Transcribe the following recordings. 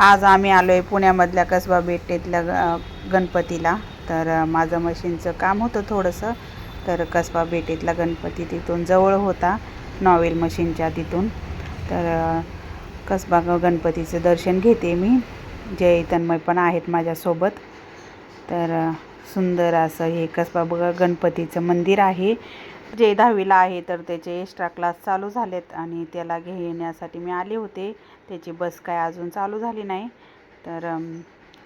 आज आम्ही आलो आहे पुण्यामधल्या कसबा बेटेतल्या ग- गणपतीला. तर माझं मशीनचं काम होतं थोडंसं. तर कसबा बेटेतला गणपती तिथून जवळ होता नॉवेल मशीनच्या तिथून. तर कसबा ग- गणपतीचं दर्शन घेते मी. जय तन्मय पण आहेत माझ्यासोबत. तर सुंदर असं हे कसबा ब- गणपतीचं मंदिर आहे. जे दहावीला आहे तर त्याचे एक्स्ट्रा क्लास चालू झालेत आणि त्याला घेण्यासाठी मी आले होते. त्याची बस काय अजून चालू झाली नाही. तर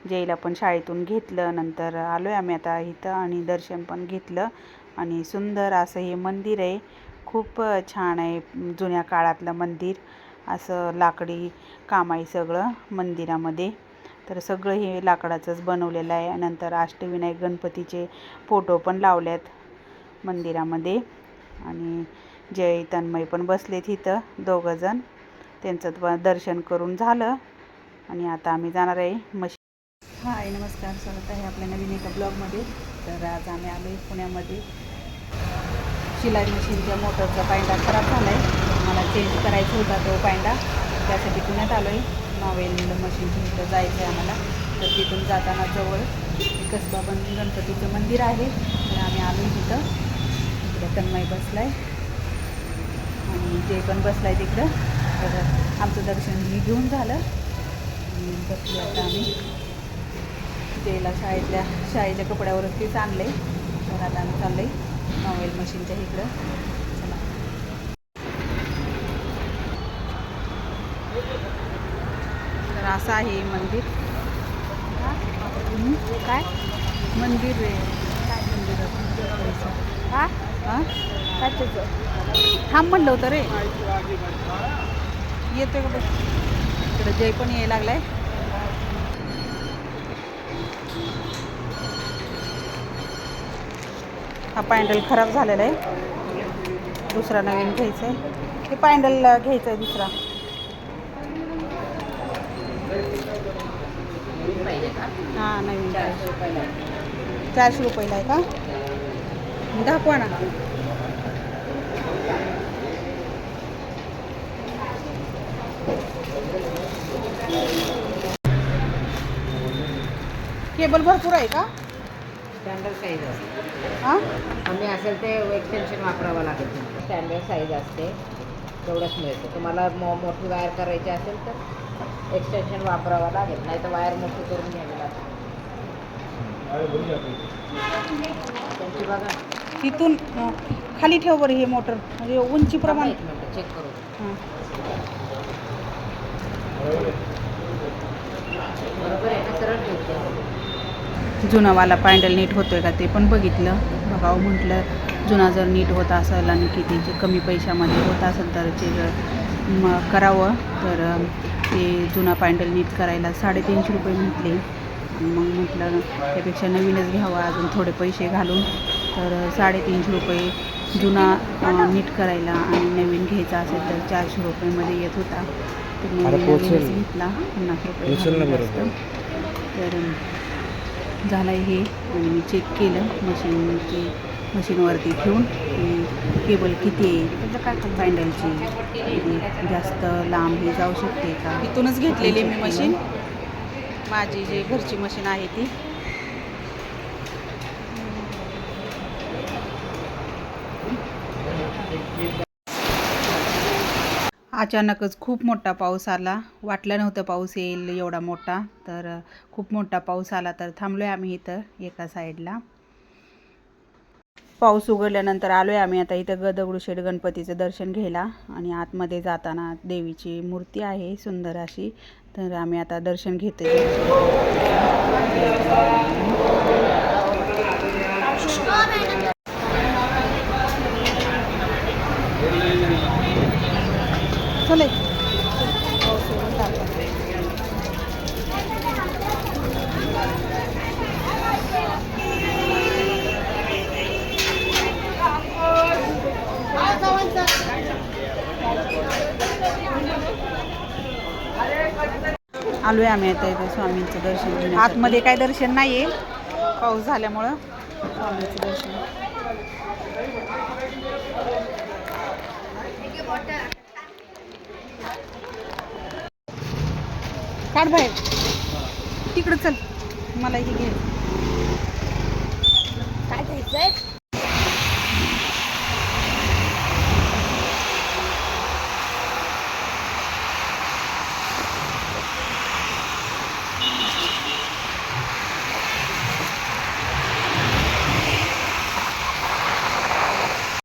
जेईला पण शाळेतून घेतलं नंतर आलो आहे आम्ही आता इथं आणि दर्शन पण घेतलं. आणि सुंदर असं हे मंदिर आहे. खूप छान आहे जुन्या काळातलं मंदिर. असं लाकडी काम आहे सगळं मंदिरामध्ये. तर सगळं हे लाकडाचंच बनवलेलं आहे. नंतर अष्टविनायक गणपतीचे फोटो पण लावल्यात मंदिरामध्ये. आणि जय तन्मय पण बसले इथं दोघंजण त्यांचं द- दर्शन करून झालं. आणि आता आम्ही जाणार आहे मशी हाय नमस्कार. स्वागत आहे आपल्या नवीन एका ब्लॉगमध्ये. तर आज आम्ही आलो आहे पुण्यामध्ये. शिलाई मशीनच्या मोटरचा पायंडा खराब झाला आहे मला चेंज करायचा होता तो पायंडा. त्यासाठी पुण्यात आलो आहे नॉवेल मशीनच्या इथं जायचं आहे आम्हाला. तर तिथून जाताना जवळ कसबा गणपतीचं मंदिर आहे. तर आम्ही आलो तिथं. इकडं तन्मय बसला आहे आणि जे पण बसलाय आहे तिकडं तर आमचं दर्शन मी घेऊन झालं. आणि बसलो आता आम्ही. जेला शाळेतल्या शाळेच्या कपड्यावरच तेच आणलं आहे तर आता आम्ही चाललं आहे नॉवेल मशीनच्या इकडं. चला. तर असं आहे मंदिर. काय? मंदिर आहे काय मंदिर? थांब म्हणलं होतं रे. येतोय का बघ इकडे जय पण यायला लागलाय. हा पॅन्डल खराब झालेला आहे. दुसरा नवीन घ्यायचा आहे हे पॅन्डल घ्यायचं आहे दुसरा. हां नवीन. चारशे रुपयाला आहे का? दाखवा ना. केबल भरपूर आहे का? स्टँडर्ड साईज असते. हां? कमी असेल ते एक्सटेन्शन वापरावं लागेल तुम्हाला. स्टँडर्ड साईज असते. तेवढंच मिळतं. तुम्हाला मो मोठी वायर करायची असेल तर एक्सटेन्शन वापरावं लागेल. नाही तर वायर मोठी करून घ्यावी लागेल. त्यांची बघा. तिथून अं, खाली ठेव बरं हे मोटर. म्हणजे एक मिनटं चेक करू. हां. बरोबर आहे ना सरळ जुनावाला पॅन्डल नीट होतोय का ते पण बघितलं. बघावं म्हटलं जुना जर नीट होत असेल आणि किती जे कमी पैशामध्ये होत असेल तर ते जर म करावं. तर ते जुना पॅन्डल नीट करायला साडेतीनशे रुपये म्हटले. मग म्हटलं त्यापेक्षा नवीनच घ्यावं अजून थोडे पैसे घालून. तर साडेतीनशे रुपये जुना नीट करायला आणि नवीन घ्यायचा असेल तर चारशे रुपयेमध्ये येत होता. तर मग. नवीनच घेतला. पन्नास रुपये. तर झालं आहे हे. आणि मी चेक केलं. मशीनची मशीनवरती ठेवून की केबल किती आहे पॅन्डलची किती जास्त लांब हे जाऊ शकते का? इथूनच घेतलेली मी मशीन माझी जी घरची मशीन आहे ती. अचानकच खूप मोठा पाऊस आला. वाटलं नव्हतं पाऊस येईल एवढा मोठा तर खूप मोठा पाऊस आला तर थांबलो आहे आम्ही इथं एका साईडला. पाऊस उघडल्यानंतर आलो आहे आम्ही आता इथं गदगडूशेठ गणपतीचं दर्शन घ्यायला आणि आतमध्ये जाताना देवीची मूर्ती आहे सुंदर अशी तर आम्ही आता दर्शन घेतो चले. आलोय आम्ही आता इथे स्वामींचं दर्शन. आतमध्ये काय दर्शन नाही आहे पाऊस झाल्यामुळं स्वामींचं दर्शन. काढ बाहेर. तिकडं चल. मला हे घे. काय घ्यायचंय?